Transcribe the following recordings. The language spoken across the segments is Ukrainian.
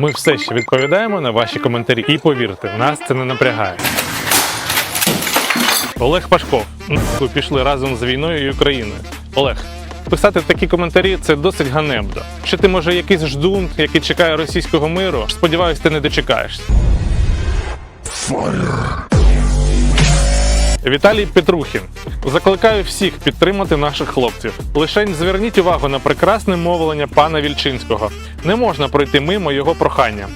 Ми все ще відповідаємо на ваші коментарі. І повірте, нас це не напрягає. Олег Пашков. Нахуй пішли разом з війною і Україною. Олег. Писати такі коментарі це досить ганебно. Чи ти може якийсь ждун, який чекає російського миру? Сподіваюсь, ти не дочекаєшся. Віталій Петрухін. Закликаю всіх підтримати наших хлопців. Лишень зверніть увагу на прекрасне мовлення пана Вільчинського. Не можна пройти мимо його прохання.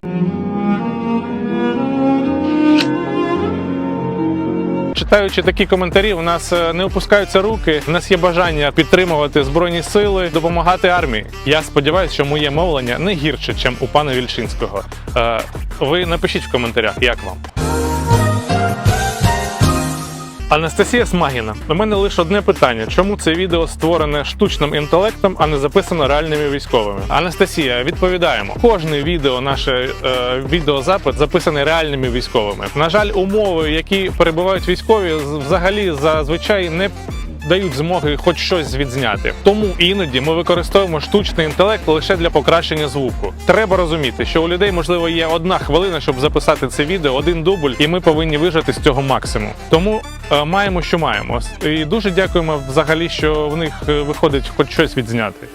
Читаючи такі коментарі, у нас е, не опускаються руки. У нас є бажання підтримувати збройні сили, допомагати армії. Я сподіваюся, що моє мовлення не гірше, ніж у пана Вільчинського. Е, Ви напишіть в коментарях, як вам. Анастасія Смагіна. У мене лише одне питання: чому це відео створене штучним інтелектом, а не записано реальними військовими? Анастасія, відповідаємо. Кожне відео, наше е, відеозапит записаний реальними військовими. На жаль, умови, які перебувають військові, взагалі зазвичай не. Дають змоги хоч щось відзняти. Тому іноді ми використовуємо штучний інтелект лише для покращення звуку. Треба розуміти, що у людей можливо є одна хвилина, щоб записати це відео, один дубль, і ми повинні вижити з цього максимум. Тому е, маємо, що маємо. І дуже дякуємо взагалі, що в них е, виходить хоч щось відзняти.